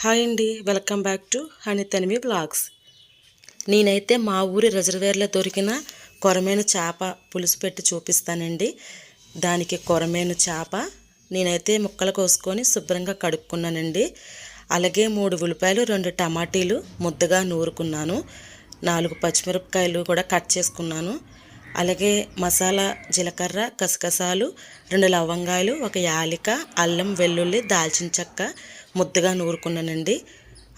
Hi అండి welcome back to Honey Tanivi blogs. నేనైతే మా ఊరి రిజర్వేర్లో దొరికిన కొరమైన చేప పులుసు పెట్టి చూపిస్తానండి. దానికి కొరమైన చేప నేనైతే ముక్కలు కోసుకొని శుభ్రంగా కడుక్కున్నానండి. అలాగే మూడు ఉల్లిపాయలు రెండు టమాటీలు ముద్దగా నూరుకున్నాను. నాలుగు పచ్చిమిరపకాయలు కూడా కట్ చేసుకున్నాను. అలాగే మసాలా జీలకర్ర గసగసాలు రెండు లవంగాయలు ఒక యాలిక అల్లం వెల్లుల్లి దాల్చిన చెక్క ముద్దగా నూరుకున్నానండి.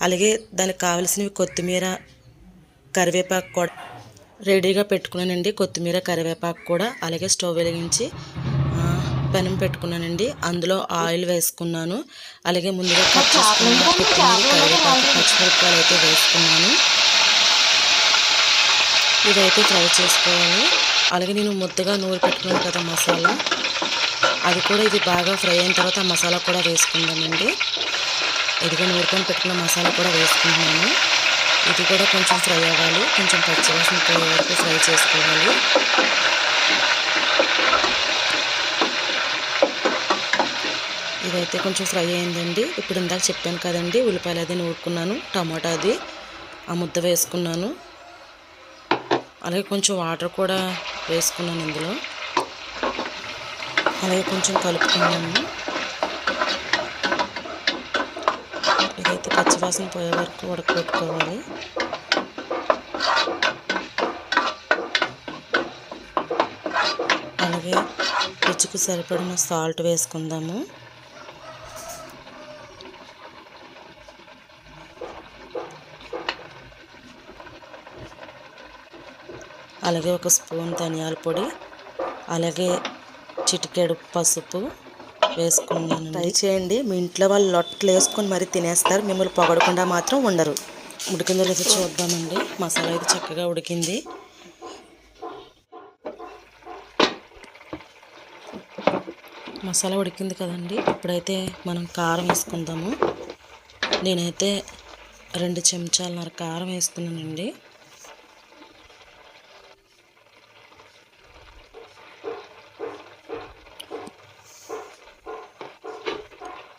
అలాగే దానికి కావలసినవి కొత్తిమీర కరివేపాకు కూడా రెడీగా పెట్టుకున్నానండి. కొత్తిమీర కరివేపాకు కూడా అలాగే స్టవ్ వెలిగించి పెనం పెట్టుకున్నానండి. అందులో ఆయిల్ వేసుకున్నాను. అలాగే ముందుగా కట్ చేసుకున్న కొత్తిమీర కరివేపాకు పచ్చిమిరపకాయలు అయితే వేసుకున్నాను. ఇదైతే ఫ్రై చేసుకోవాలి. అలాగే నేను ముద్దగా నూరి పెట్టుకున్నాను కదా మసాలా. అది కూడా ఇది బాగా ఫ్రై అయిన తర్వాత మసాలా కూడా వేసుకుందామండి. ఇదిగా నూరుకొని పెట్టిన మసాలా కూడా వేసుకుంటున్నాను. ఇది కూడా కొంచెం ఫ్రై అవ్వాలి. కొంచెం పచ్చివాసన పోయే వరకు ఫ్రై చేసుకోవాలి. ఇదైతే కొంచెం ఫ్రై అయిందండి. ఇప్పుడు ఇందాక చెప్పాను కదండి ఉల్లిపాయలు అది నూరుకున్నాను టమాటా అది ఆ ముద్ద వేసుకున్నాను. అలాగే కొంచెం వాటర్ కూడా వేసుకున్నాను ఇందులో. అలాగే కొంచెం కలుపుకున్నాను. ఇదైతే పచ్చివాసన పోయే వరకు ఉడకబెట్టుకోవాలి. అలాగే రుచికి సరిపడిన సాల్ట్ వేసుకుందాము. అలాగే ఒక స్పూన్ ధనియాల పొడి అలాగే చిటికెడు పసుపు వేసుకున్నాను ట్రై చేయండి. మీ ఇంట్లో వాళ్ళు లొట్టలు వేసుకొని మరీ తినేస్తారు. మిమ్మల్ని పొగడకుండా మాత్రం ఉండరు. ఉడికిందో లేదో చూద్దామండి. మసాలా అయితే చక్కగా ఉడికింది. మసాలా ఉడికింది కదండి. ఇప్పుడైతే మనం కారం వేసుకుందాము. నేనైతే రెండు చెంచాలన్నర కారం వేస్తున్నానండి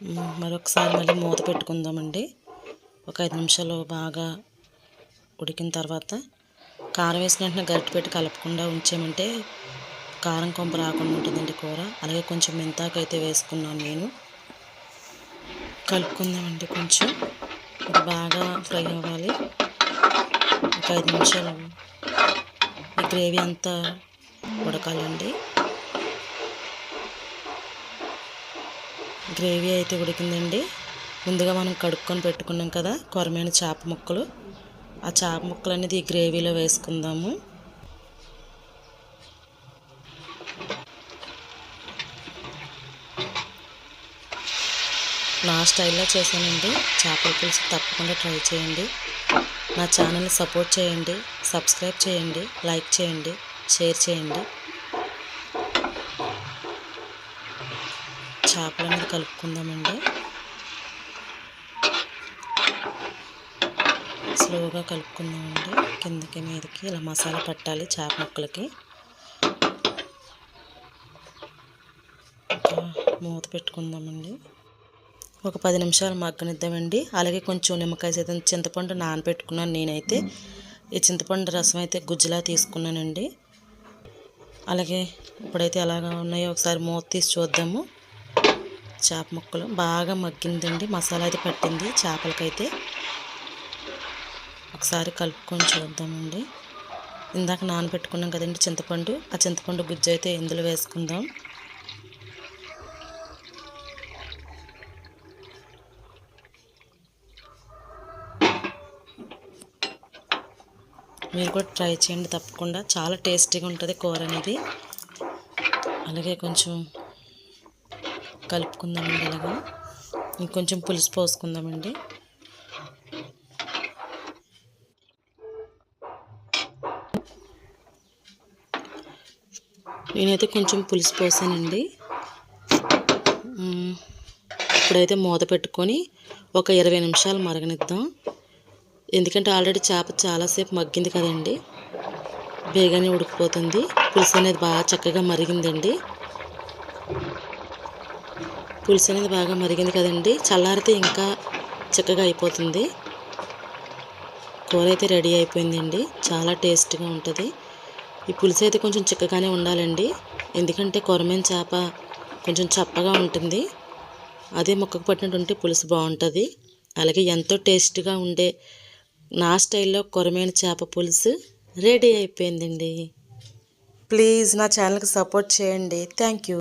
మరొకసారి మళ్ళీ మూత పెట్టుకుందామండి. ఒక ఐదు నిమిషాలు బాగా ఉడికిన తర్వాత కారం వేసిన వెంటనే గరిటె పెట్టి కలపకుండా ఉంచామంటే కారం కొంప రాకుండా ఉంటుందండి కూర. అలాగే కొంచెం మెంతాకైతే వేసుకున్నాను నేను. కలుపుకుందామండి కొంచెం. ఇది బాగా ఫ్రై అవ్వాలి. ఒక ఐదు నిమిషాలు ఈ గ్రేవీ అంతా ఉడకాలండి. గ్రేవీ అయితే ఉడికిందండి. ముందుగా మనం కడుక్కొని పెట్టుకున్నాం కదా కొరమైన చేప ముక్కలు. ఆ చేప ముక్కలు అనేది ఈ గ్రేవీలో వేసుకుందాము. నా స్టైల్లో చేశానండి. చేపల పులుసు తప్పకుండా ట్రై చేయండి. నా ఛానల్ని సపోర్ట్ చేయండి సబ్స్క్రైబ్ చేయండి లైక్ చేయండి షేర్ చేయండి. చేపల మీద కలుపుకుందామండి. స్లోగా కలుపుకుందామండి. కిందకి మీదకి ఇలా మసాలా పట్టాలి చేప ముక్కలకి. మూత పెట్టుకుందామండి. ఒక పది నిమిషాలు మగ్గనిద్దామండి. అలాగే కొంచెం నిమ్మకాయ సైతం చింతపండు నానబెట్టుకున్నాను నేనైతే. ఈ చింతపండు రసం అయితే గుజ్జులా తీసుకున్నానండి. అలాగే ఇప్పుడైతే ఎలాగా ఉన్నాయో ఒకసారి మూత తీసి చూద్దాము. చేప ముక్కలు బాగా మగ్గిందండి. మసాలా అయితే పట్టింది చేపలకైతే. ఒకసారి కలుపుకొని చూద్దామండి. ఇందాక నానబెట్టుకున్నాం కదండి చింతపండు. ఆ చింతపండు గుజ్జు అయితే ఇందులో వేసుకుందాం. మీరు కూడా ట్రై చేయండి తప్పకుండా. చాలా టేస్టీగా ఉంటుంది కూర అనేది. అలాగే కొంచెం కలుపుకుందామండి ఇలాగా. ఇంకొంచెం పులుసు పోసుకుందామండి. నేనైతే కొంచెం పులుసు పోసానండి. ఇప్పుడైతే మూత పెట్టుకొని ఒక ఇరవై నిమిషాలు మరగనిద్దాం. ఎందుకంటే ఆల్రెడీ చేప చాలాసేపు మగ్గింది కదండి. బేగానే ఉడికిపోతుంది. పులుసు అనేది బాగా చక్కగా మరిగిందండి. పులుసు అనేది బాగా మరిగింది కదండి. చల్లారితే ఇంకా చిక్కగా అయిపోతుంది. కూర అయితే రెడీ అయిపోయిందండి. చాలా టేస్ట్గా ఉంటుంది. ఈ పులుసు అయితే కొంచెం చిక్కగానే ఉండాలండి. ఎందుకంటే కొరమైన చేప కొంచెం చప్పగా ఉంటుంది. అదే ముక్కకు పట్టినట్టు పులుసు బాగుంటుంది. అలాగే ఎంతో టేస్ట్గా ఉండే నా స్టైల్లో కొరమైన చేప పులుసు రెడీ అయిపోయిందండి. ప్లీజ్ నా ఛానల్కి సపోర్ట్ చేయండి. Thank you.